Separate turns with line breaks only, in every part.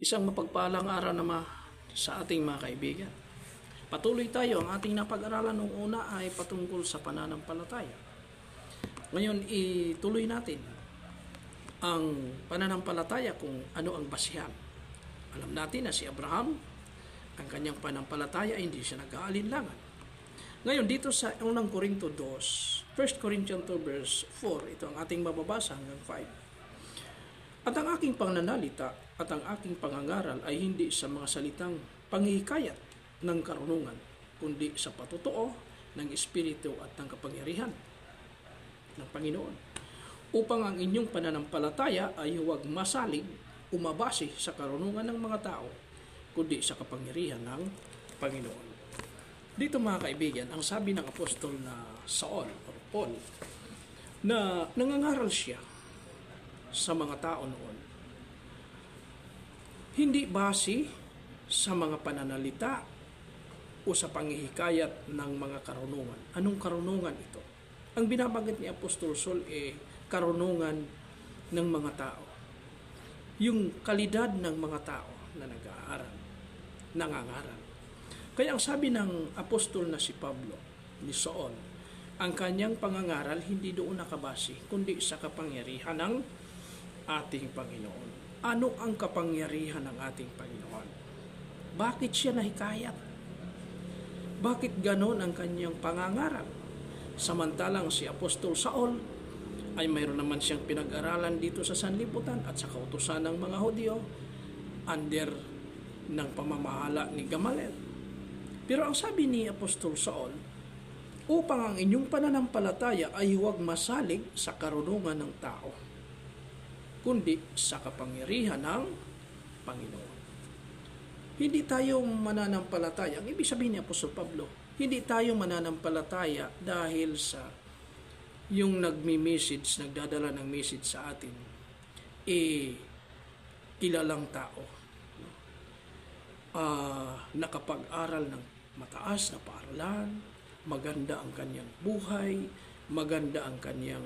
Isang mapagpalang araw naman sa ating mga kaibigan. Patuloy tayo. Ang ating napag-aralan nung una ay patungkol sa pananampalataya. Ngayon, ituloy natin ang pananampalataya kung ano ang basihan. Alam natin na si Abraham, ang kanyang pananampalataya ay hindi siya nag-aalinlangan. Ngayon, dito sa unang Korinto 2, 1 Corinthians 2 verse 4, ito ang ating mababasa hanggang 5. At ang aking pananalita at ang aking pangangaral ay hindi sa mga salitang panghihikayat ng karunungan, kundi sa patotoo ng Espiritu at ng kapangyarihan ng Panginoon. Upang ang inyong pananampalataya ay huwag masalig umabase sa karunungan ng mga tao, kundi sa kapangyarihan ng Panginoon. Dito mga kaibigan, ang sabi ng apostol na Saul or Paul, na nangangaral siya sa mga tao noon. Hindi base sa mga pananalita o sa panghihikayat ng mga karunungan. Anong karunungan ito? Ang binabanggit ni Apostol Saul ay karunungan ng mga tao. Yung kalidad ng mga tao na nag-aaral, nangangaral. Kaya ang sabi ng apostol na si Pablo, ni Saul, ang kanyang pangangaral hindi doon nakabase, kundi sa kapangyarihan ng ating Panginoon. Ano ang kapangyarihan ng ating Panginoon? Bakit siya nahikayat? Bakit ganon ang kanyang pangangaral? Samantalang si Apostol Saul ay mayroon naman siyang pinag-aralan dito sa sanlibutan at sa kautusan ng mga Hudyo under ng pamamahala ni Gamaliel. Pero ang sabi ni Apostol Saul, upang ang inyong pananampalataya ay huwag masalig sa karunungan ng tao, kundi sa kapangyarihan ng Panginoon. Hindi tayo mananampalataya. Ang ibig sabihin ni Apostol Pablo, hindi tayo mananampalataya dahil sa yung nagmi-message, nagdadala ng message sa atin, eh, kilalang tao. Ah, nakapag-aral ng mataas na paaralan, maganda ang kanyang buhay, maganda ang kanyang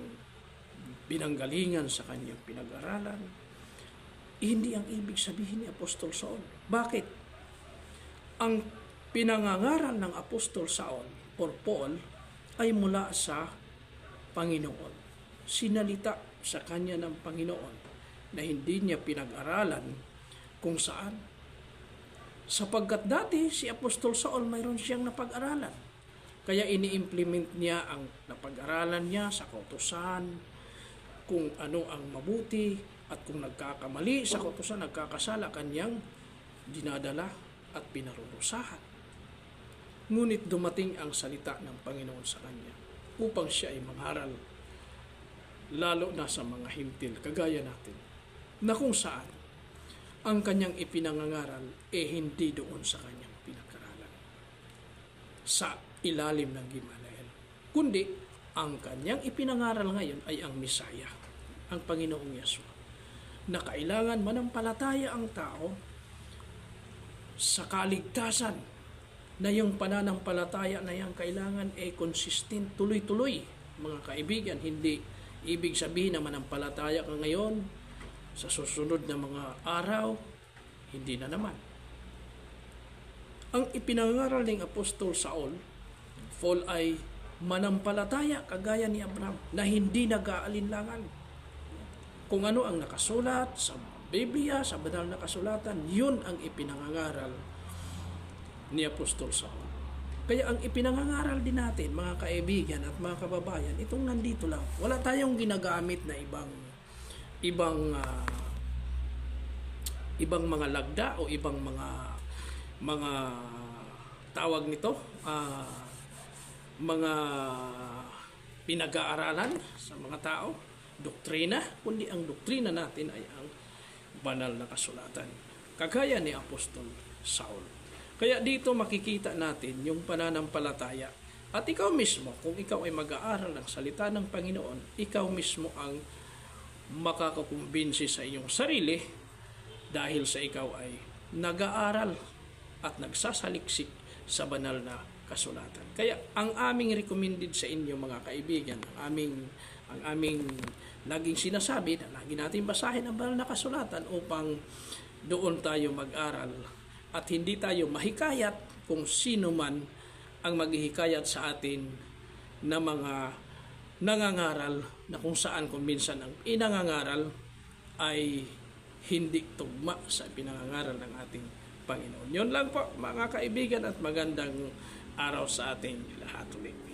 binanggalingan sa kanyang pinag-aralan. Hindi ang ibig sabihin ni Apostol Saul. Bakit? Ang pinangangaral ng Apostol Saul or Paul ay mula sa Panginoon. Sinalita sa kanya ng Panginoon na hindi niya pinag-aralan kung saan. Sapagkat dati si Apostol Saul mayroon siyang napag-aralan. Kaya ini-implement niya ang napag-aralan niya sa kautusan, kung ano ang mabuti at kung nagkakamali sa kautusan, nagkakasala, kanyang dinadala at pinarurusahan. Ngunit dumating ang salita ng Panginoon sa kanya upang siya ay mangaral lalo na sa mga hintil kagaya natin na kung saan ang kanyang ipinangangaral eh hindi doon sa kanyang pinag-aralan sa ilalim ng Gimalael kundi ang kanyang ipinangaral ngayon ay ang Misaya ang Panginoong Yeshua na kailangan manampalataya ang tao sa kaligtasan na yung pananampalataya na yung kailangan ay consistent, tuloy-tuloy. Mga kaibigan, hindi ibig sabihin na manampalataya ka ngayon sa susunod na mga araw, hindi na naman. Ang ipinangaral ng Apostol Saul, Paul ay manampalataya kagaya ni Abraham na hindi nag-aalinlangan. Kung ano ang nakasulat sa Biblia, sa banal na kasulatan, yun ang ipinangangaral ni Apostol Saul. Kaya ang ipinangangaral din natin, mga kaibigan at mga kababayan, itong nandito lang. Wala tayong ginagamit na ibang ibang ah, ibang mga lagda o ibang mga mga tawag nito, ah, mga pinag-aaralan sa mga tao, doktrina, kundi ang doktrina natin ay ang banal na kasulatan. Kagaya ni Apostol Saul. Kaya dito makikita natin yung pananampalataya. At ikaw mismo, kung ikaw ay mag-aaral ng salita ng Panginoon, ikaw mismo ang makakakumbinsi sa iyong sarili dahil sa ikaw ay nag-aaral at nagsasaliksik sa banal na kasulatan. Kaya ang aming recommended sa inyo mga kaibigan, ang aming ang aming laging sinasabi na lagi natin basahin ang banal na kasulatan upang doon tayo mag-aral at hindi tayo mahikayat kung sino man ang maghihikayat sa atin na mga nangangaral na kung saan kung minsan ang inangangaral ay hindi tugma sa pinangangaral ng ating Panginoon. Yun lang po mga kaibigan at magandang araw sa ating lahat ulit.